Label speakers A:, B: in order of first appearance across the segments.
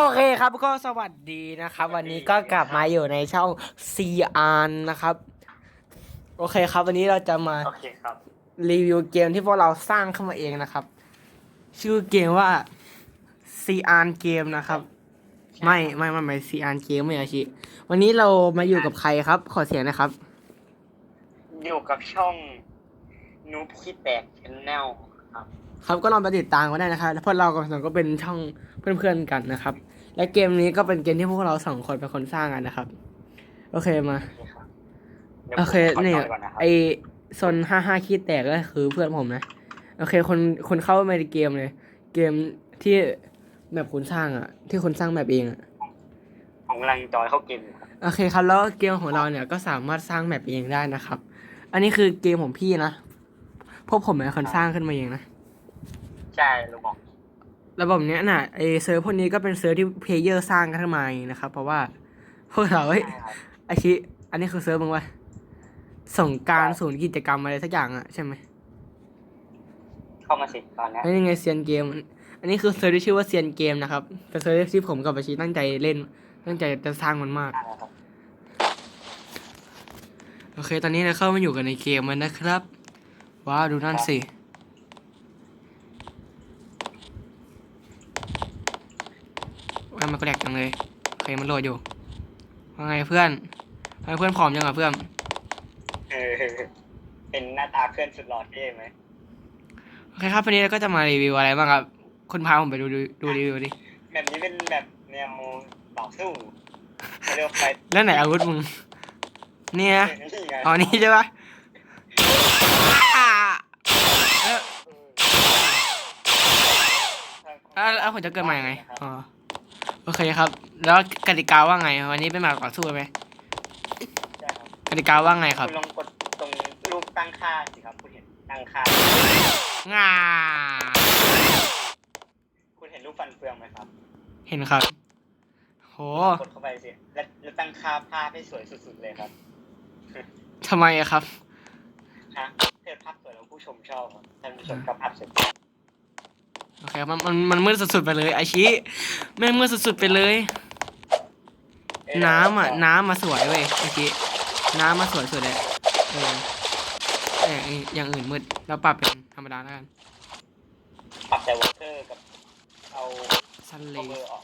A: โอเคครับก็สวัสดีนะครับ วันนี้ก็กลับมาอยู่ในช่อง CR นะครับ โอเคครับ วันนี้เราจะมา
B: โอเคครับ
A: รีวิวเกมที่พวกเราสร้างขึ้นมาเองนะครับ ชื่อเกมว่า CR เกมนะครับ ไม่ไม่ไม่ไม่ CR เกมไม่อาชีวันนี้เรามาอยู่กับใครครับ ขอเสียงนะครับ
B: อยู่กับช่องนูบคิดแตกชแนลครับ
A: ครับก็ลองไปติดตามกันได้นะครับแล้วพวกเรากับสองก็เป็นช่องเพื่อนๆกันนะครับ และเกมนี้ก็เป็นเกมที่พวกเราสองคนเป็นคนสร้างกันนะครับ โอเคมา
B: โอเคครับดี๋ยว
A: โอเค
B: ผมข
A: เนี่ย
B: จก่อนนะครับ
A: ไอโซนห้าห้าขี้แตกก็คือเพื่อนผมนะ โอเค คนคนเข้ามาในเกมเลย เกมที่แบบคุณสร้างอะ ที่คุณสร้างแบบเองอะ
B: ผมกำลังจอยเข้าเกมอยู่ครับ
A: โอเคครับแล้วเกมของเราเนี่ยก็สามารถสร้างแบบเองได้นะครับ อันนี้คือเกมของพี่นะพวกผมเป็นคนสร้างขึ้นมาเองนะ
B: ใช่ลูกบอก
A: ระบบเนี้ยน่ะไอเซิร์ฟพวกนี้ก็เป็นเซิร์ฟที่เพลเยอร์สร้างกันขึ้นมาเองนะครับ เพราะว่าพวกเราเฮ้ย
B: ใช่ครับ
A: อาชิอันนี้คือเซิร์ฟมึงวะส่งกรารศูนย์กิจกรรมอะไรสักอย่างอะใช่ไหม
B: เข้ามาสิตอนเนี้ย
A: อันนี้ไงเซียนเกม อันนี้คือเซิร์ฟที่ชื่อว่าเซียนเกมนะครับเป็นเซิร์ฟที่ผมกับอาชิตั้งใจเล่น ตั้งใจจะสร้างมันมาก
B: ใช่ครับ
A: โอเค ตอนนี้เราเข้ามาอยู่กันในเกมมันนะครับ ว้าวดูนั่นสิ ว่ามันก็แดกจังเลยโอเคมันโหลดอยู่ว่าไงเพื่อนทำไมเพื่อนผอมจังอะเพื่อน
B: เออเป็นหน้าตาเพื่อนสุดหล่อเท่ไหม
A: โอเคครับวันนี้เราก็จะมารีวิวอะไรบ้างครับคุณพาผมไปดูดูดูรีวิวดิ
B: แบบนี้เป็นแบบแนวต่อสู้เขาเรียกว่าไฟ
A: แล้วไหนอาวุธมึงเนี่ยนะ
B: นี่ไง
A: อ๋อนี่ใช่ปะอ่าเอ้ยแล้วแล้วผมจะเกิดใหม่ยังไงอ๋อ โอเคครับ แล้วกติกาว่าไง วันนี้เป็นแบบต่อสู้ไหม
B: ใช่ครับ
A: กติกาว่าไงครับ
B: คุณลองกดตรงรูปตั้งค่าสิครับ คุณเห็นตั้งค่า
A: งา
B: คุณเห็นรูปฟันเฟืองไหมครับ
A: เห็นครับ โห
B: กดเข้าไปสิแล้วแล้วตั้งค่าภาพให้สวยสุดๆเลยครับ
A: ทำไมอะครับ
B: ฮะเธอภาพสวยแล้วผู้ชมชอบครับท่านผู้ชมก็ภาพสวย
A: โอเคมันมันมันมืดสุดๆไปเลยอาชิแม่งมืดสุดๆไปเลย
B: เย
A: น้ำอะน้ำมาสวยเว้ยเมื่อกี้น้ำมาสวยสุดเลยเออแต่อย่างอื่นมืดเราปรับเป็นธรรมดาแล้วกัน
B: ปรับแต่วอเตอร์กับเอา
A: ซันเล
B: เอาเบอ
A: ย์
B: ร์ออก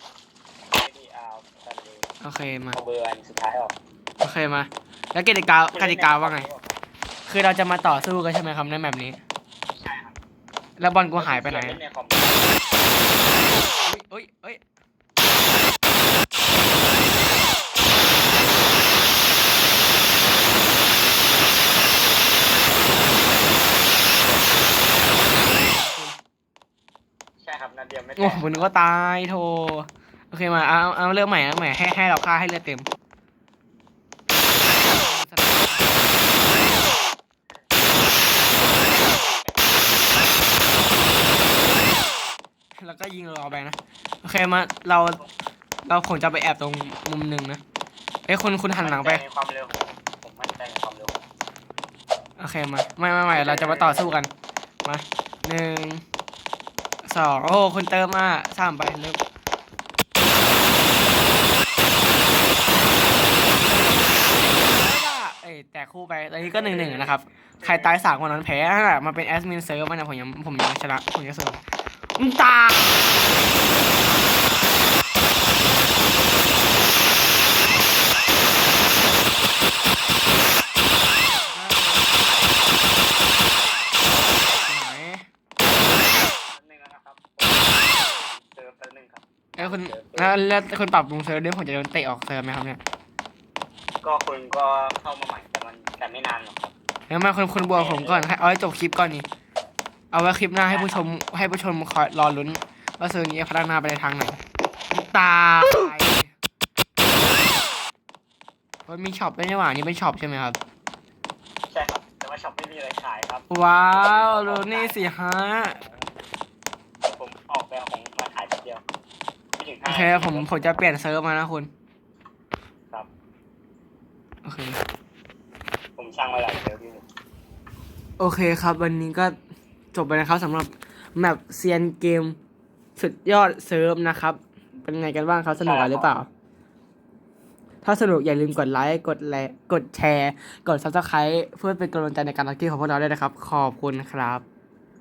B: ไม่ดีเอาตันเลย
A: โอเคมา
B: เอาเบอร์อันสุดท้ายออก
A: โอเคมา แล้วกติกากติกาว่าไง คือเราจะมาต่อสู้กันใช่ไหมครับในแบบนี้
B: ใช่ครับ
A: แล้วบอลกูหายไปไหน
B: เล่นในคอม
A: เอ้ยเอ้ยเอ้ย
B: ใช่ครับนาเดียไม่
A: โอ้
B: แตก
A: ผมนึกว่าตายโทโอเคมาเอาเอาเริ่มใหม่เอาใหม่ให้ให้เราฆ่าให้เลือดเต็ม แล้วก็ยิงเราไปนะ โอเคมาเราเราคงจะไปแอบตรงมุมหนึ่งนะเอ้ยคุณคุณหันหลังไป
B: มั่ใจในความเร็วของผมผมมั่นใจในความเร็วของผม
A: โอเคมา ไม่ไม่ไม่เราจะมาต่อสู้กัน มาหนึ่งสองโอ้คุณเติมมาสามไปเริ่มเอ้ยแต่คู่ไปตอนนี้ก็หนึ่งหนึ่งนะครับ ใครตายสามคนนั้นแพ้ถ้าแบบมาเป็นแอดมินเซิร์ฟมันนะผมยังผมยังชนะผมยังเสิร์ฟ มึงตายไหน
B: แป๊บนึงนะครับเจอแป๊บนึงครับ
A: แล้วคุณแล้วแล้วคุณปรับปรุงเซิร์ฟด้วยผมจะโดนเตะออกเซิร์ฟไหมครับเนี่ย
B: ก็คุณก็เข้ามาใหม่แต่มันแต่ไม่นานหรอกครับ
A: แล้วมาคุณคุณบัวผมก่อนให้เอาให้จบคลิปก่อนนี่ เอาไว้คลิปหน้าให้ผู้ชมให้ผู้ชมคอยรอลุ้น ว่าเซิร์ฟนี้จะพัฒนาไปในทางไหนตายมันมีช็อปด้วยนี่หว่านี่เป็นช็อปใช่ไหมครับ
B: ใช่ครับ แต่ว่าช็อปไม่มีอะไรขายครับ
A: ว้าวดูนี่สิฮะ
B: ผมออกไปเอาของมาขายแป๊บเดียวไม่ถึง
A: โอ
B: ห้า
A: เคผมผมจะเปลี่ยนเซิร์ฟมานะคุณ
B: ครับ
A: โอเค
B: ผมสร้างมาหลายเซิร์ฟอยู่
A: โอเคครับ วันนี้ก็ จบไปนะครับสำหรับแมปเซียนเกมสุดยอดเซิร์ฟนะครับ เป็นไงกันบ้างครับสนุกกันหรือเปล่า ถ้าสนุกอย่าลืมกดไลค์กดแลกดแชร์ กด subscribe เพื่อเป็นกำลังใจในการทำคลิปของพวกเราด้วยนะครับ ขอบคุณครับ